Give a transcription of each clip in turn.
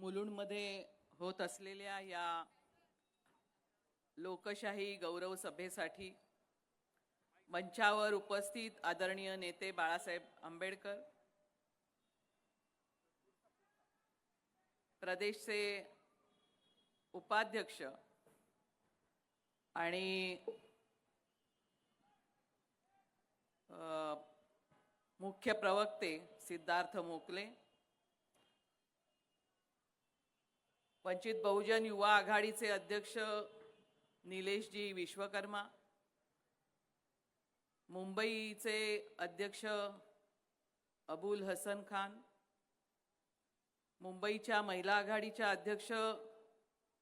मुलुंडमध्ये होत असलेल्या या लोकशाही गौरव सभेसाठी मंचावर उपस्थित आदरणीय नेते बाळासाहेब आंबेडकर प्रदेशचे उपाध्यक्ष आणि मुख्य प्रवक्ते सिद्धार्थ मोकले वंचित बहुजन युवा आघाडीचे अध्यक्ष निलेशजी विश्वकर्मा मुंबईचे अध्यक्ष अबुल हसन खान मुंबईच्या महिला आघाडीच्या अध्यक्ष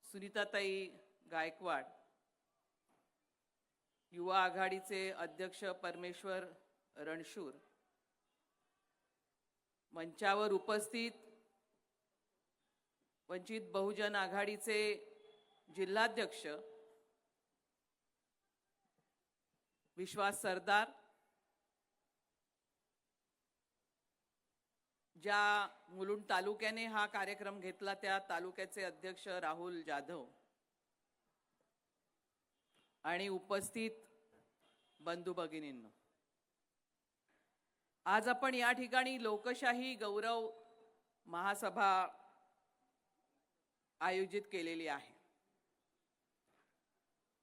सुनीताताई गायकवाड युवा आघाडीचे अध्यक्ष परमेश्वर रणशूर. मंचावर उपस्थित वंचित बहुजन आघाडीचे जिल्हाध्यक्ष विश्वास सरदार ज्या मुलुंड तालुक्याने हा कार्यक्रम घेतला त्या तालुक्याचे अध्यक्ष राहुल जाधव. आणि उपस्थित बंधू भगिनींना आज आपण या ठिकाणी लोकशाही गौरव महासभा आयोजित केलेली आहे.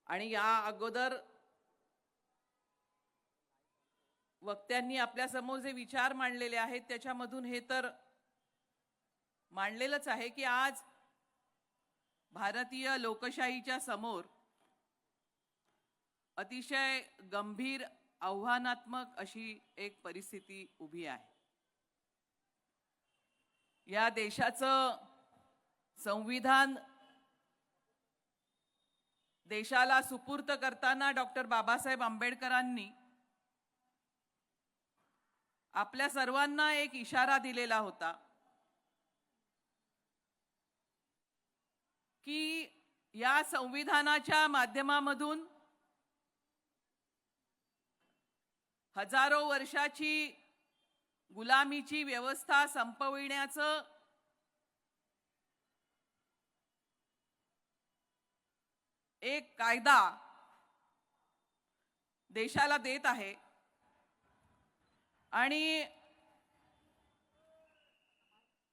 आणि या अगोदर वक्त्यांनी आपल्यासमोर जे विचार मांडलेले आहेत त्याच्यामधून हे तर मांडलेलंच आहे की आज भारतीय लोकशाहीच्या समोर अतिशय गंभीर आव्हानात्मक अशी एक परिस्थिती उभी आहे. या देशाचं संविधान देशाला सुपूर्त करताना डॉक्टर बाबासाहेब आंबेडकरांनी आपल्या सर्वांना एक इशारा दिलेला होता की या संविधानाच्या माध्यमामधून हजारो वर्षाची गुलामीची व्यवस्था संपविण्याचं एक कायदा देशाला देत आहे. आणि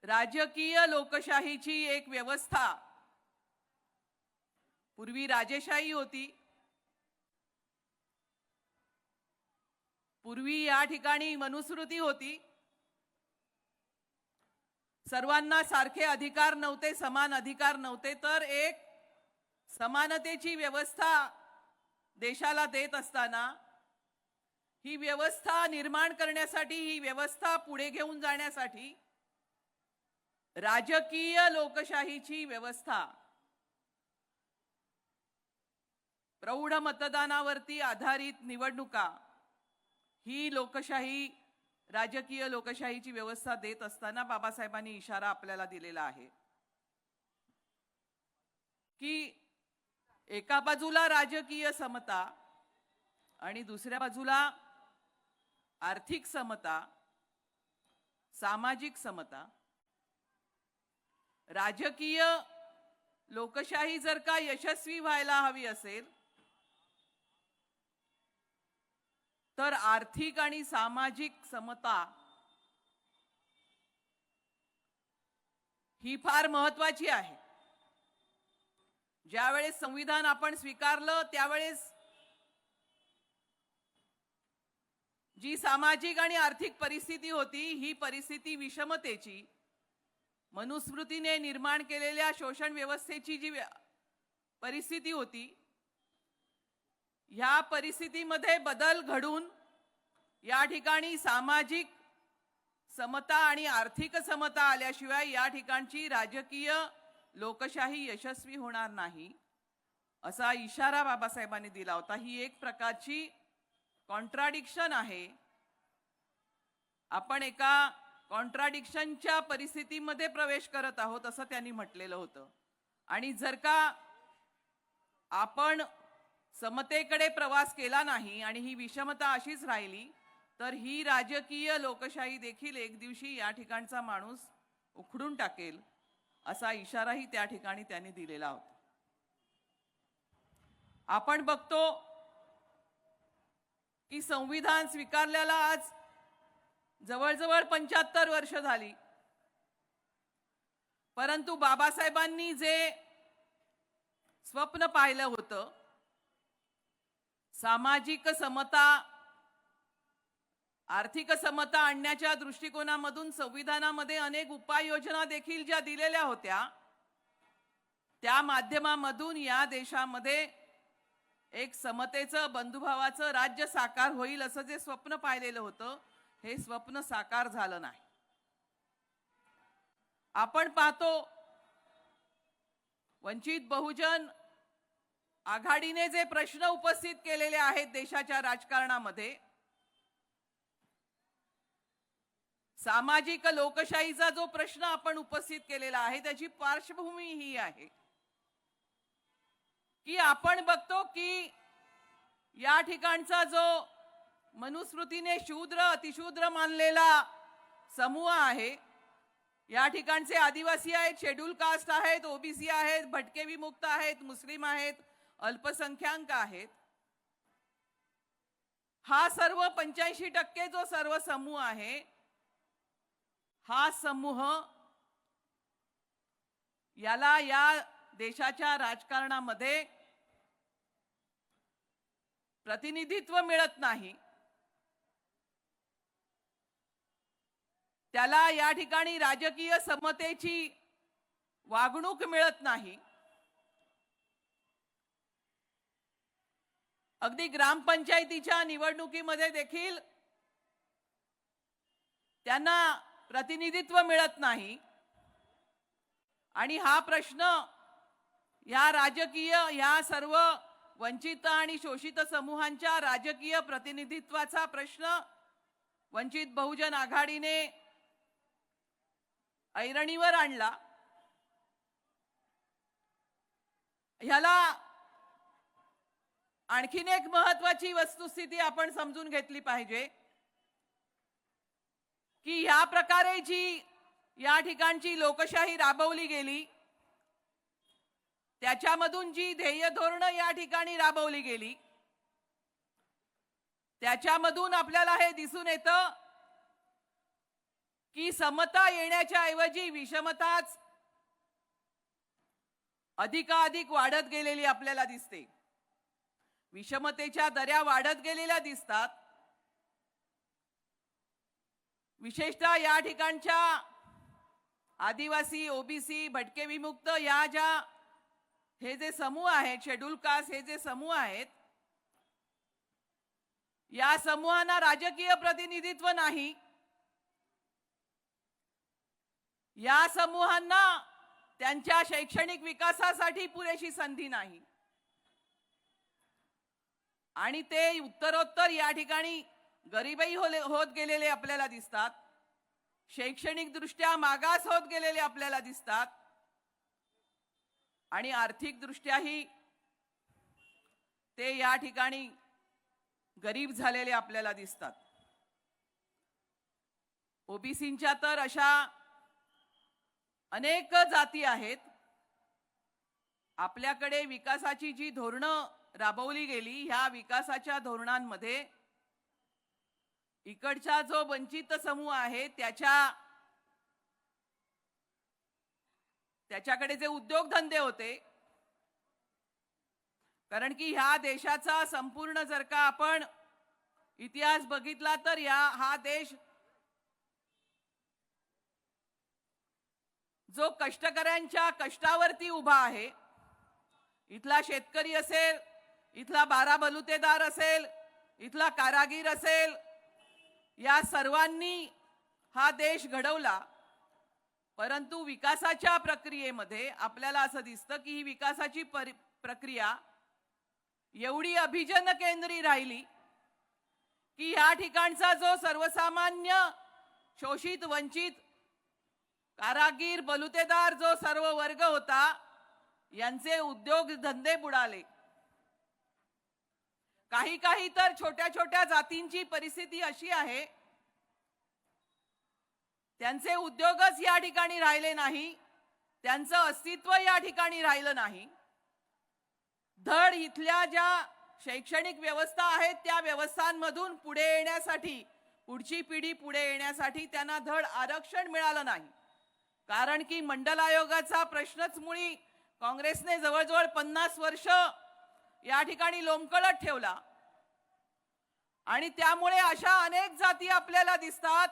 राजकीय लोकशाहीची एक व्यवस्था पूर्वी राजेशाही होती. पूर्वी या ठिकाणी मनुस्मृती होती. सर्वांना सारखे अधिकार नव्हते समान अधिकार नव्हते तर एक समानतेची व्यवस्था देशाला देत असताना ही व्यवस्था निर्माण करण्यासाठी ही व्यवस्था पुढे घेऊन जाण्यासाठी राजकीय लोकशाहीची व्यवस्था प्रौढ मतदानावरती आधारित निवडणुका ही लोकशाही राजकीय लोकशाहीची व्यवस्था देत असताना बाबासाहेबांनी इशारा आपल्याला दिलेला आहे. की एका बाजूला राजकीय समता आणि दुसऱ्या बाजूला आर्थिक समता सामाजिक समता. राजकीय लोकशाही जर का यशस्वी व्हायला हवी असेल तर आर्थिक आणि सामाजिक समता ही फार महत्वाची आहे. ज्यावेळेस संविधान आपण स्वीकारलं त्यावेळेस जी सामाजिक आणि आर्थिक परिस्थिती होती ही परिस्थिती विषमतेची मनुस्मृतीने निर्माण केलेल्या शोषण व्यवस्थेची जी परिस्थिती होती ह्या परिस्थितीमध्ये बदल घडून या ठिकाणी सामाजिक समता आणि आर्थिक समता आल्याशिवाय या ठिकाणची राजकीय लोकशाही यशस्वी होणार नाही असा इशारा बाबासाहेबांनी दिला होता. ही एक प्रकारची कॉन्ट्राडिक्शन आहे. आपण एका कॉन्ट्राडिक्शनच्या परिस्थितीमध्ये प्रवेश करत आहोत असं त्यांनी म्हटलेलं होतं. आणि जर का आपण समतेकडे प्रवास केला नाही आणि ही विषमता अशीच राहिली तर ही राजकीय लोकशाही देखील एक दिवशी या ठिकाणचा माणूस उखडून टाकेल. असा इशाराही त्या ठिकाणी त्यांनी दिलेला होता. आपण बघतो की संविधान स्वीकारल्याला आज जवळजवळ पंच्याहत्तर वर्ष झाली. परंतु बाबासाहेबांनी जे स्वप्न पाहिलं होतं सामाजिक समता आर्थिक समता आणण्याच्या दृष्टिकोनामधून संविधानामध्ये अनेक उपाययोजना देखील ज्या दिलेल्या होत्या त्या माध्यमामधून या देशामध्ये एक समतेचं बंधुभावाचं राज्य साकार होईल असं जे स्वप्न पाहिलेलं होतं हे स्वप्न साकार झालं नाही. आपण पाहतो वंचित बहुजन आघाडीने जे प्रश्न उपस्थित केलेले आहेत देशाच्या राजकारणामध्ये सामाजिक लोकशाहीचा जो प्रश्न आपण उपस्थित केलेला आहे त्याची पार्श्वभूमी ही आहे. की आपण बघतो की या ठिकाणचा जो मनुस्मृतीने शूद्र अतिशूद्र मानलेला समूह आहे या ठिकाणचे आदिवासी आहेत शेड्यूल कास्ट आहेत ओबीसी आहेत भटके विमुक्त आहेत मुस्लिम आहेत अल्पसंख्याक आहेत. हा सर्व पंच्याऐंशी टक्के जो सर्व समूह आहे हा समूह याला या देशाच्या राजकारणामध्ये प्रतिनिधित्व मिळत नाही. त्याला या ठिकाणी राजकीय समतेची वागणूक मिळत नाही. अगदी ग्रामपंचायतीच्या निवडणुकीमध्ये देखील त्यांना प्रतिनिधित्व मिळत नाही. आणि हा प्रश्न या राजकीय या सर्व वंचित आणि शोषित समूहांच्या राजकीय प्रतिनिधित्वाचा प्रश्न वंचित बहुजन आघाडीने ऐरणीवर आणला. ह्याला आणखीन एक महत्वाची वस्तुस्थिती आपण समजून घेतली पाहिजे. की ह्या प्रकारे जी या ठिकाणची लोकशाही राबवली गेली त्याच्यामधून जी ध्येय धोरणं या ठिकाणी राबवली गेली त्याच्यामधून आपल्याला हे दिसून येतं की समता येण्याच्या ऐवजी विषमताच अधिकाधिक वाढत गेलेली आपल्याला दिसते. विषमतेच्या दऱ्या वाढत गेलेल्या दिसतात. विशेषतः या ठिकाणच्या आदिवासी ओबीसी भटके विमुक्त या ज्या हे जे समूह आहेत शेड्यूल कास्ट हे जे समूह आहेत या समूहांना राजकीय प्रतिनिधित्व नाही. या समूहांना त्यांच्या शैक्षणिक विकासासाठी पुरेशी संधी नाही. आणि ते उत्तरोत्तर या ठिकाणी गरीबही होले- होत गेलेले आपल्याला दिसतात. शैक्षणिक दृष्ट्या मागास होत गेलेले आपल्याला दिसतात. आणि आर्थिक दृष्ट्याही ते या ठिकाणी गरीब झालेले आपल्याला दिसतात. ओबीसींच्या तर अशा अनेक जाती आहेत. आपल्याकडे विकासाची जी धोरणं राबवली गेली ह्या विकासाच्या धोरणांमध्ये इकडचा जो वंचित समूह आहे त्याच्या त्याच्याकडे जे उद्योगधंदे होते कारण की ह्या देशाचा संपूर्ण जर का आपण इतिहास बघितला तर या हा देश जो कष्टकऱ्यांच्या कष्टावरती उभा आहे इथला शेतकरी असेल इथला बारा बलुतेदार असेल इथला कारागीर असेल या सर्वांनी हा देश घडवला परंतु विकासाच्या प्रक्रियेमध्ये आपल्याला असं दिसतं की ही विकासाची परि प्रक्रिया एवढी अभिजन केंद्री राहिली की या ठिकाणचा जो सर्वसामान्य शोषित वंचित कारागीर बलुतेदार जो सर्व वर्ग होता यांचे उद्योग धंदे बुडाले. काही काही तर छोट्या छोट्या जातींची परिस्थिती अशी आहे. त्यांचे उद्योगच या ठिकाणी राहिले नाही. त्यांचं अस्तित्व या ठिकाणी राहिलं नाही. धड इथल्या ज्या शैक्षणिक व्यवस्था आहेत त्या व्यवस्थांमधून पुढे येण्यासाठी पुढची पिढी पुढे येण्यासाठी त्यांना धड आरक्षण मिळालं नाही. कारण की मंडल आयोगाचा प्रश्नच मुळी काँग्रेसने जवळजवळ पन्नास वर्ष या ठिकाणी लोंबकळत ठेवला. आणि त्यामुळे अशा अनेक जाती आपल्याला दिसतात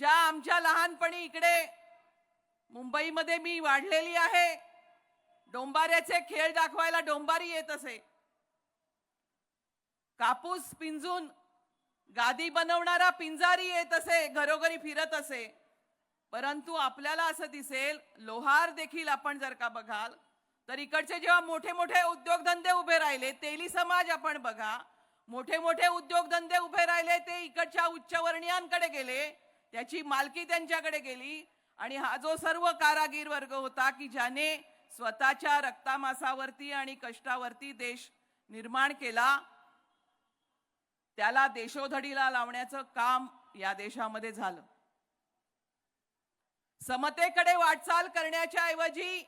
ज्या आमच्या लहानपणी इकडे मुंबईमध्ये मी वाढलेली आहे. डोंबाऱ्याचे खेळ दाखवायला डोंबारी येत असे. कापूस पिंजून गादी बनवणारा पिंजारी येत असे घरोघरी फिरत असे. परंतु आपल्याला असं दिसेल लोहार देखील आपण जर का बघाल तर इकडचे जेव्हा मोठे मोठे उद्योगधंदे उभे राहिले तेली समाज आपण बघा मोठे मोठे उद्योगधंदे उभे राहिले ते इकडच्या उच्चवर्णीयांकडे गेले त्याची मालकी त्यांच्याकडे गेली आणि हा जो सर्व कारागीर वर्ग होता की ज्याने स्वतःच्या रक्तामासावरती आणि कष्टावरती देश निर्माण केला त्याला देशोधडीला लावण्याचं काम या देशामध्ये झालं. समतेकडे वाटचाल करण्याच्या ऐवजी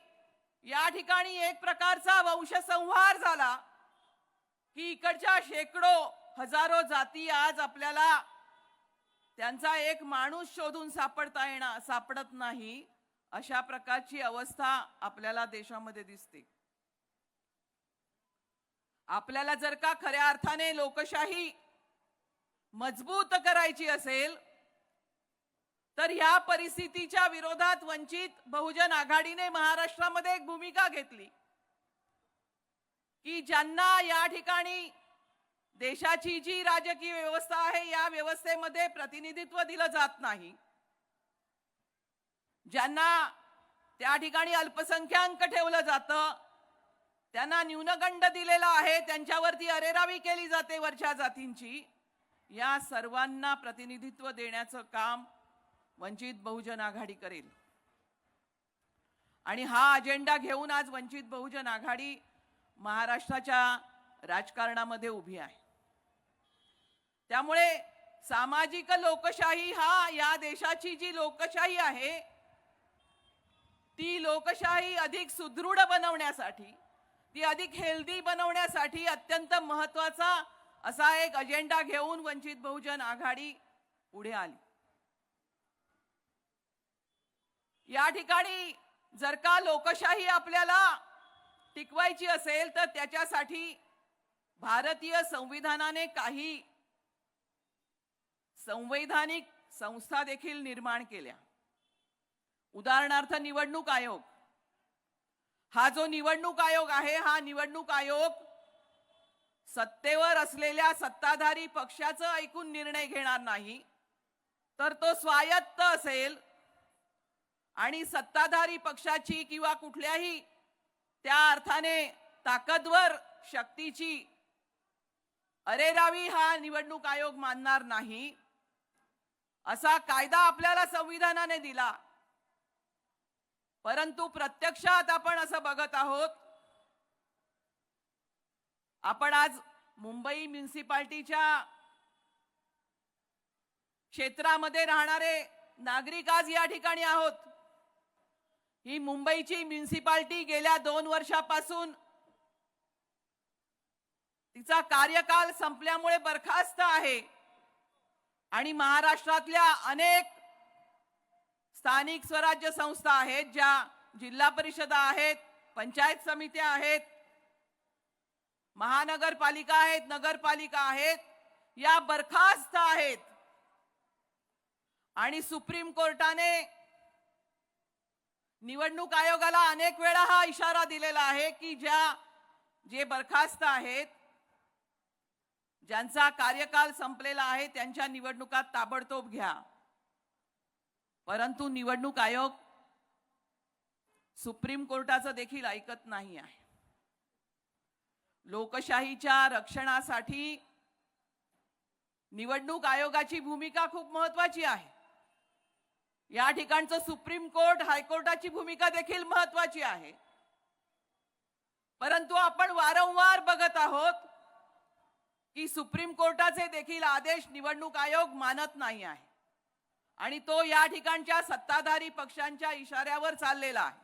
या ठिकाणी एक प्रकारचा वंशसंहार झाला. की इकडच्या शेकडो हजारो जाती आज आपल्याला त्यांचा एक माणूस शोधून सापडता येणार सापडत नाही अशा प्रकारची अवस्था आपल्याला देशामध्ये दिसते. आपल्याला जर का खऱ्या अर्थाने लोकशाही मजबूत करायची असेल तर ह्या परिस्थितीच्या विरोधात वंचित बहुजन आघाडीने महाराष्ट्रामध्ये एक भूमिका घेतली. की ज्यांना या ठिकाणी देशाची जी राजकीय व्यवस्था आहे या व्यवस्थेमध्ये प्रतिनिधित्व दिलं जात नाही. ज्यांना त्या ठिकाणी अल्पसंख्याक ठेवलं जातं त्यांना न्यूनगंड दिलेला आहे त्यांच्यावरती अरेरावी केली जाते वरच्या जातींची या सर्वांना प्रतिनिधित्व देण्याचं काम वंचित बहुजन आघाडी करेल. आणि हा अजेंडा घेऊन आज वंचित बहुजन आघाडी महाराष्ट्राच्या राजकारणामध्ये उभी आहे. त्यामुळे सामाजिक लोकशाही हा या देशाची जी लोकशाही आहे ती लोकशाही अधिक सुदृढ बनवण्यासाठी ती अधिक हेल्दी बनवण्यासाठी अत्यंत महत्त्वाचा असा एक अजेंडा घेऊन वंचित बहुजन आघाडी पुढे आली. या ठिकाणी जर का लोकशाही आपल्याला टिकवायची असेल तर त्याच्यासाठी भारतीय संविधानाने काही संवैधानिक संस्था देखील निर्माण केल्या. उदाहरणार्थ निवडणूक आयोग. हा जो निवडणूक आयोग आहे हा निवडणूक आयोग सत्तेवर असलेल्या सत्ताधारी पक्षाचं ऐकून निर्णय घेणार नाही तर तो स्वायत्त असेल आणि सत्ताधारी पक्षाची किंवा कुठल्याही त्या अर्थाने ताकदवर शक्तीची अरेरावी हा निवडणूक आयोग मानणार नाही. असा कायदा आपल्याला संविधानाने दिला. परंतु प्रत्यक्षात आपण असं बघत आहोत आपण आज मुंबई म्युन्सिपाल्टीच्या क्षेत्रामध्ये राहणारे नागरिक आज या ठिकाणी आहोत. ही मुंबईची म्युन्सिपाल्टी गेल्या दोन वर्षापासून तिचा कार्यकाल संपल्यामुळे बरखास्त आहे. आणि महाराष्ट्रातल्या अनेक स्थानिक स्वराज्य संस्था आहेत ज्या जिल्हा परिषदा आहेत पंचायत समित्या आहेत महानगरपालिका आहेत नगरपालिका आहेत या बरखास्त आहेत. आणि सुप्रीम कोर्टाने निवडणूक आयोगाला अनेक वेळा हा इशारा दिलेला आहे की ज्या जे बरखास्त आहेत ज्यांचा कार्यकाल संपलेला आहे त्यांच्या निवडणुकात ताबडतोब घ्या. परंतु निवडणूक आयोग सुप्रीम कोर्टाचं देखील ऐकत नाही आहे. लोकशाहीच्या रक्षणासाठी निवडणूक आयोगाची भूमिका खूप महत्वाची आहे. या ठिकाणचं सुप्रीम कोर्ट हायकोर्टाची भूमिका देखील महत्वाची आहे. परंतु आपण वारंवार बघत आहोत की सुप्रीम कोर्टाचे देखील आदेश निवडणूक आयोग मानत नाही आहे. आणि तो या ठिकाणच्या सत्ताधारी पक्षांच्या इशाऱ्यावर चाललेला आहे.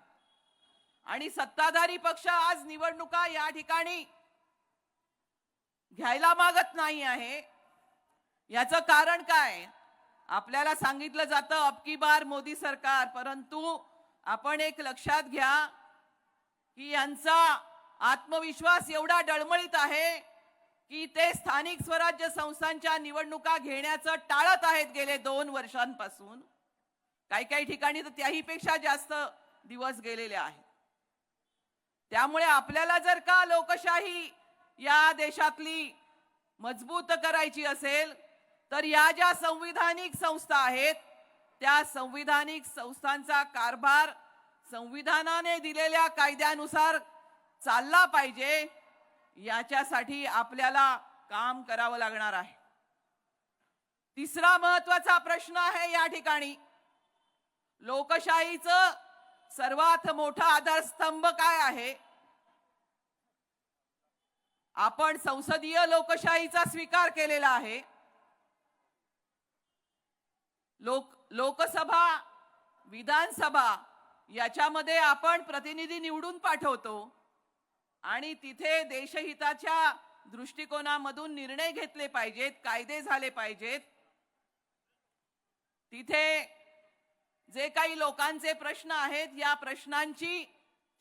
आणि सत्ताधारी पक्ष आज निवडणुका या ठिकाणी घ्यायला मागत नाही आहे. याचं कारण काय? आपल्याला सांगितलं जातं अबकी बार मोदी सरकार. परंतु आपण एक लक्षात घ्या की यांचा आत्मविश्वास एवढा डळमळीत आहे की ते स्थानिक स्वराज्य संस्थांच्या निवडणुका घेण्याचं टाळत आहेत गेले दोन वर्षांपासून. काही काही ठिकाणी तर त्याही पेक्षा जास्त दिवस गेलेले आहेत. त्यामुळे आपल्याला जर का लोकशाही या देशातली मजबूत करायची असेल तर या ज्या संविधानिक संस्था आहेत त्या संविधानिक संस्थांचा कारभार संविधानाने दिलेल्या कायद्यानुसार चालला पाहिजे याच्यासाठी आपल्याला काम करावं लागणार आहे. तिसरा महत्त्वाचा प्रश्न आहे या ठिकाणी. लोकशाहीचं सर्वात मोठा आधारस्तंभ काय आहे? आपण संसदीय लोकशाहीचा स्वीकार केलेला आहे. लोक लोकसभा विधानसभा याच्यामध्ये आपण प्रतिनिधी निवडून पाठवतो. आणि तिथे देशहिताच्या दृष्टिकोनामधून निर्णय घेतले पाहिजेत कायदे झाले पाहिजेत. तिथे जे काही लोकांचे प्रश्न आहेत या प्रश्नांची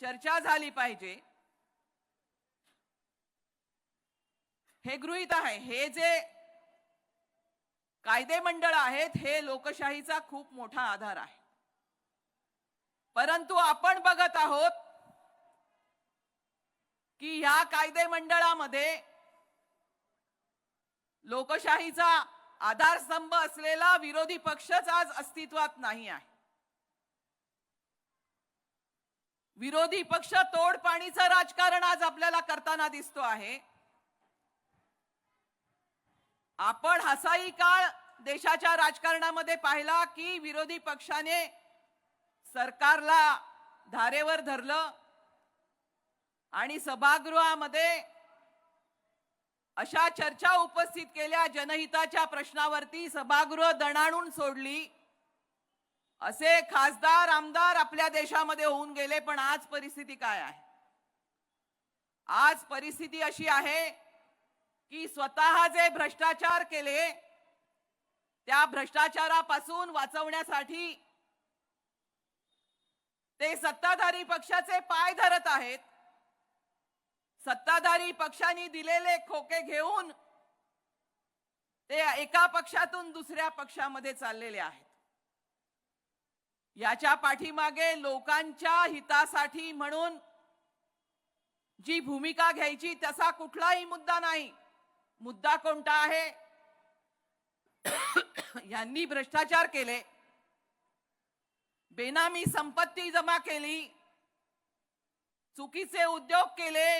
चर्चा झाली पाहिजे. हे गृहीत आहे हे जे कायदे मंडळ आहेत हे लोकशाहीचा खूप मोठा आधार आहे. परंतु आपण बघत आहोत की ह्या कायदे मंडळामध्ये लोकशाहीचा आधारस्तंभ असलेला विरोधी पक्षच आज अस्तित्वात नाही आहे. विरोधी पक्ष तोडपाणीचं राजकारण आज आपल्याला करताना दिसतो आहे. आपण हसाई काळ देशाच्या राजकारणामध्ये पाहिला की विरोधी पक्षाने सरकारला धारेवर धरलं आणि सभागृहामध्ये अशा चर्चा उपस्थित केल्या जनहिताच्या प्रश्नावरती सभागृह दणाणून सोडली. असे खासदार आमदार आपल्या देशामध्ये होऊन गेले पण आज परिस्थिती काय आहे? आज परिस्थिती अशी आहे की स्वतः जे भ्रष्टाचार केले त्या भ्रष्टाचारापासून वाचवण्यासाठी ते सत्ताधारी पक्षाचे पाय धरत आहेत. सत्ताधारी पक्षांनी दिलेले खोके घेऊन ते एका पक्षातून दुसऱ्या पक्षामध्ये चाललेले आहेत. याच्या पाठीमागे लोकांच्या हितासाठी म्हणून जी भूमिका घ्यायची तसा कुठलाही मुद्दा नाही. मुद्दा कोणता आहे? यांनी भ्रष्टाचार केले. बेनामी संपत्ती जमा केली. चुकीचे उद्योग केले.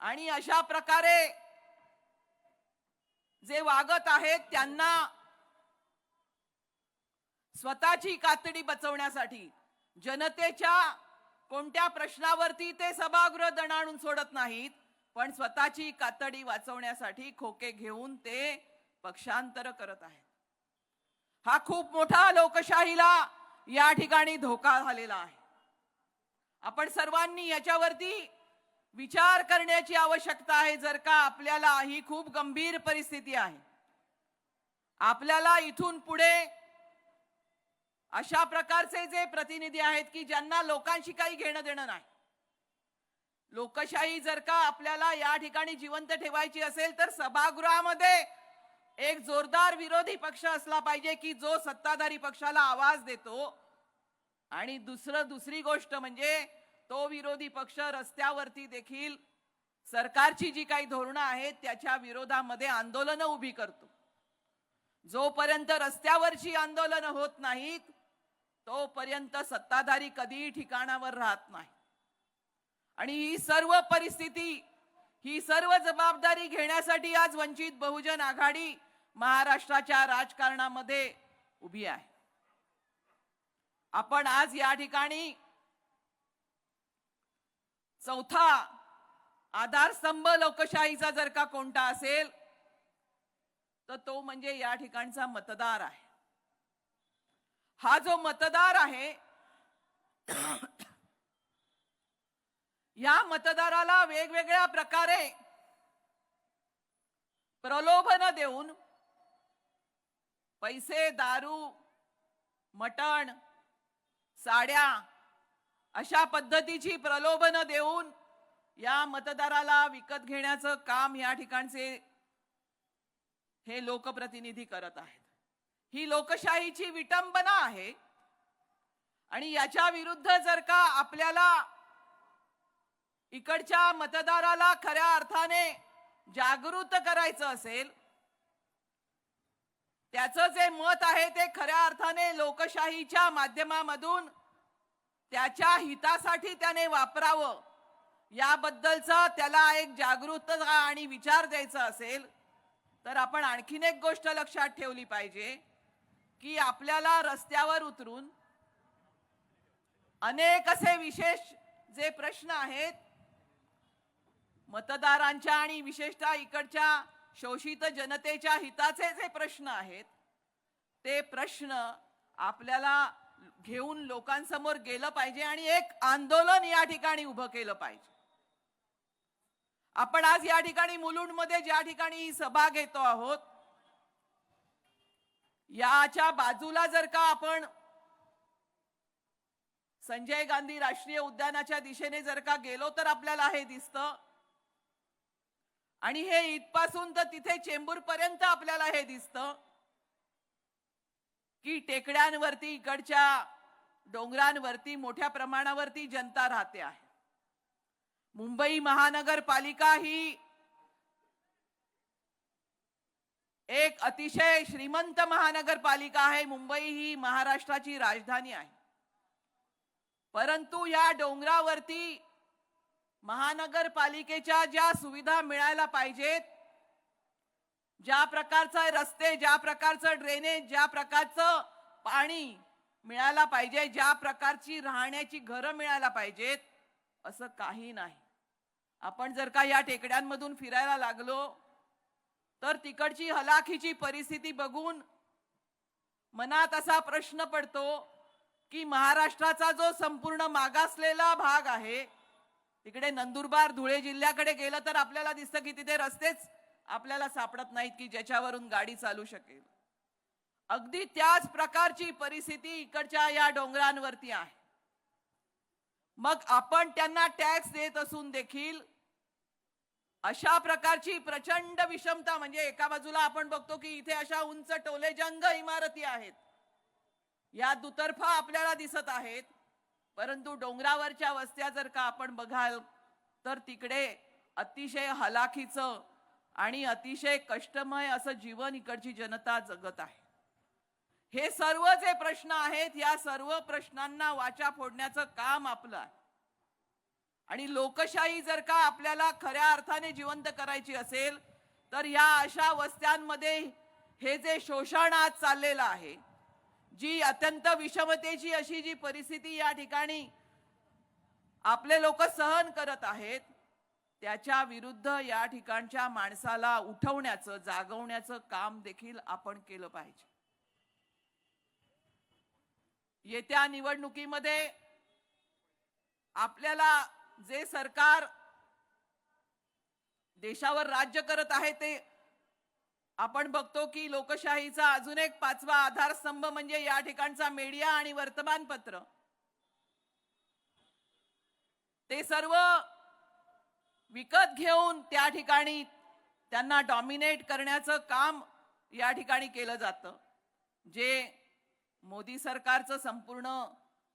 आणि अशा प्रकारे जे वागत आहेत त्यांना स्वतःची कातडी बचवण्यासाठी जनतेच्या कोणत्या प्रश्नावरती ते सभागृह दणाणून सोडत नाहीत पण स्वतःची कातडी वाचवण्यासाठी खोके घेऊन ते पक्षांतर करत आहेत. हा खूप मोठा लोकशाहीला या ठिकाणी धोका झालेला आहे. आपण सर्वांनी याच्यावरती विचार करण्याची आवश्यकता आहे जर का आपल्याला ही खूप गंभीर परिस्थिती आहे. आपल्याला इथून पुढे अशा प्रकारचे जे प्रतिनिधी आहेत की ज्यांना लोकांशी काही घेणं देणं नाही लोकशाही जर का आपल्याला या ठिकाणी जिवंत ठेवायची असेल तर सभागृहामध्ये एक जोरदार विरोधी पक्ष असला पाहिजे की जो सत्ताधारी पक्षाला आवाज देतो. आणि दुसरं दुसरी गोष्ट म्हणजे तो विरोधी पक्ष रस्त्यावरती देखील सरकारची जी काही धोरणं आहेत त्याच्या विरोधामध्ये आंदोलनं उभी करतो. जोपर्यंत रस्त्यावरची आंदोलनं होत नाहीत तोपर्यंत सत्ताधारी कधीही ठिकाणावर राहत नाही आणि ही सर्व परिस्थिती ही सर्व जबाबदारी घेण्यासाठी आज वंचित बहुजन आघाडी महाराष्ट्राच्या राजकारणामध्ये उभी आहे. आपण आज या ठिकाणी चौथा आधारस्तंभ लोकशाहीचा जर का कोणता असेल तर तो म्हणजे या ठिकाणचा मतदार आहे. हा जो मतदार आहे या मतदाराला वेगवेगळ्या प्रकारे प्रलोभन देऊन पैसे दारू मटण साड्या अशा पद्धतीची प्रलोभन देऊन या मतदाराला विकत घेण्याचं काम या ठिकाणचे हे लोकप्रतिनिधी करत आहेत. ही लोकशाहीची विटंबना आहे आणि याच्या विरुद्ध जर का आपल्याला इकडच्या मतदाराला खऱ्या अर्थाने जागृत करायचं असेल त्याचं जे मत आहे ते खऱ्या अर्थाने लोकशाहीच्या माध्यमामधून त्याच्या हितासाठी त्याने वापरावं याबद्दलचं त्याला एक जागृतता आणि विचार द्यायचा असेल तर आपण आणखीन एक गोष्ट लक्षात ठेवली पाहिजे की आपल्याला रस्त्यावर उतरून अनेक असे विशेष जे प्रश्न आहेत मतदारांच्या आणि विशेषतः इकडच्या शोषित जनतेच्या हिताचे जे प्रश्न आहेत ते प्रश्न आपल्याला घेऊन लोकांसमोर गेलं पाहिजे आणि एक आंदोलन या ठिकाणी उभं केलं पाहिजे. आपण आज या ठिकाणी मुलुंडमध्ये ज्या ठिकाणी ही सभा घेतो आहोत याच्या बाजूला जर का आपण संजय गांधी राष्ट्रीय उद्यानाच्या दिशेने जर का गेलो तर आपल्याला हे दिसतं आणि हे इथपासून तर तिथे चेंबूर पर्यंत आपल्याला हे दिसतं. की टेकड्यांवरती इकडच्या डोंगरांवरती मोठ्या प्रमाणावरती जनता राहते आहे. मुंबई महानगरपालिका ही एक अतिशय श्रीमंत महानगरपालिका आहे. मुंबई ही महाराष्ट्राची राजधानी आहे. परंतु या डोंगरावरती महानगरपालिकेच्या ज्या सुविधा मिळायला पाहिजेत ज्या प्रकारचे रस्ते ज्या प्रकारचं ड्रेनेज ज्या प्रकारचं पाणी मिळायला पाहिजे ज्या प्रकारची राहण्याची घरं मिळायला पाहिजेत असं काही नाही. आपण जर का या टेकड्यांमधून फिरायला लागलो तर तिकडची हलाखीची परिस्थिती बघून मनात असा प्रश्न पडतो की महाराष्ट्राचा जो संपूर्ण मागासलेला भाग आहे तिकडे नंदुरबार धुळे जिल्ह्याकडे गेलं तर आपल्याला दिसतं की तिथे रस्तेच आपल्याला सापडत नाहीत की ज्याच्यावरून गाडी चालू शकेल. अगदी त्याच प्रकारची परिस्थिती इकडच्या या डोंगरांवरती आहे. मग आपण त्यांना टॅक्स देत असून देखील अशा प्रकारची प्रचंड विषमता म्हणजे एका बाजूला आपण बघतो की इथे अशा उंच टोलेजंग इमारती आहेत. या दुतर्फा आपल्याला दिसत आहेत. परंतु डोंगरावरच्या वस्त्या जर का आपण बघाल तर तिकडे अतिशय हलाखीचं आणि अतिशय कष्टमय असं जीवन इकडची जनता जगत आहे. हे सर्व जे प्रश्न आहेत या सर्व प्रश्नांना वाचा फोडण्याचं काम आपलं आहे. आणि लोकशाही जर का आपल्याला खऱ्या अर्थाने जिवंत करायची असेल तर या अशा वस्त्यांमध्ये हे जे शोषण आज चाललेलं आहे जी अत्यंत विषमतेची अशी जी परिस्थिती या ठिकाणी आपले लोक सहन करत आहेत त्याच्या विरुद्ध या ठिकाणच्या माणसाला उठवण्याचं जागवण्याचं काम देखील आपण केलं पाहिजे. येत्या निवडणुकीमध्ये आपल्याला जे सरकार देशावर राज्य करत आहे ते आपण बघतो की लोकशाहीचा अजून एक पाचवा आधारस्तंभ म्हणजे या ठिकाणचा मीडिया आणि वर्तमानपत्र. ते सर्व विकत घेऊन त्या ठिकाणी त्यांना डॉमिनेट करण्याचं काम या ठिकाणी केलं जातं. जे मोदी सरकारचं संपूर्ण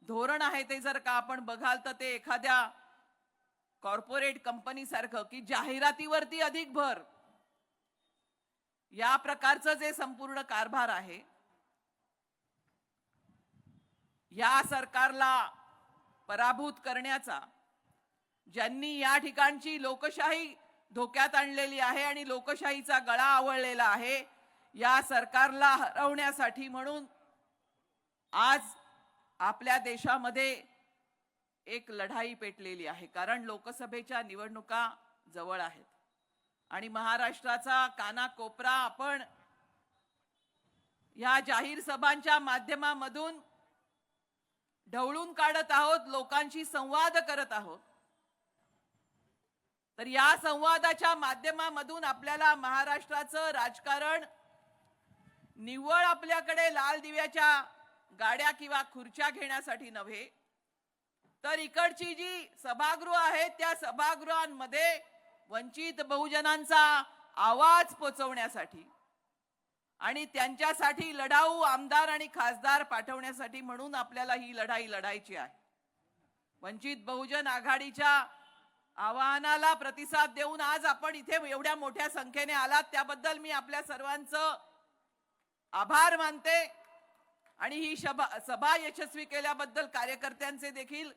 धोरण आहे ते जर का आपण बघाल तर ते एखाद्या कॉर्पोरेट कंपनीसारखं की जाहिरातीवरती अधिक भर या प्रकारचं जे संपूर्ण कारभार आहे या सरकारला पराभूत करण्याचा ज्यांनी या ठिकाणची लोकशाही धोक्यात आणलेली आहे आणि लोकशाहीचा गळा आवळलेला आहे या सरकारला हरवण्यासाठी म्हणून आज आपल्या देशामध्ये एक लढाई पेटलेली आहे. कारण लोकसभेच्या निवडणुका जवळ आहेत. आणि महाराष्ट्राचा कानाकोपरा आपण या जाहीर सभांच्या माध्यमामधून ढवळून काढत आहोत लोकांशी संवाद करत आहोत. तर या संवादाच्या माध्यमामधून आपल्याला महाराष्ट्राचं राजकारण निव्वळ आपल्याकडे लाल दिव्याच्या गाड्या किंवा खुर्च्या घेण्यासाठी नव्हे तर इकडची जी सभागृह आहेत त्या सभागृहांमध्ये वंचित बहुजनांचा आवाज पोचवण्यासाठी आणि त्यांच्यासाठी लढाऊ आमदार आणि खासदार पाठवण्यासाठी म्हणून आपल्याला ही लढाई लढायची आहे. वंचित बहुजन आघाडीच्या आवाहनाला प्रतिसाद देऊन आज आपण इथे एवढ्या मोठ्या संख्येने आलात त्याबद्दल मी आपल्या सर्वांचं आभार मानते आणि ही सभा सभा यशस्वी केल्याबद्दल कार्यकर्त्यांचे देखील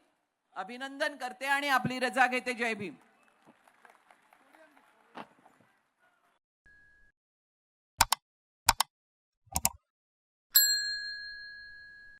अभिनंदन करते आणि आपली रजा घेते. जय भीम.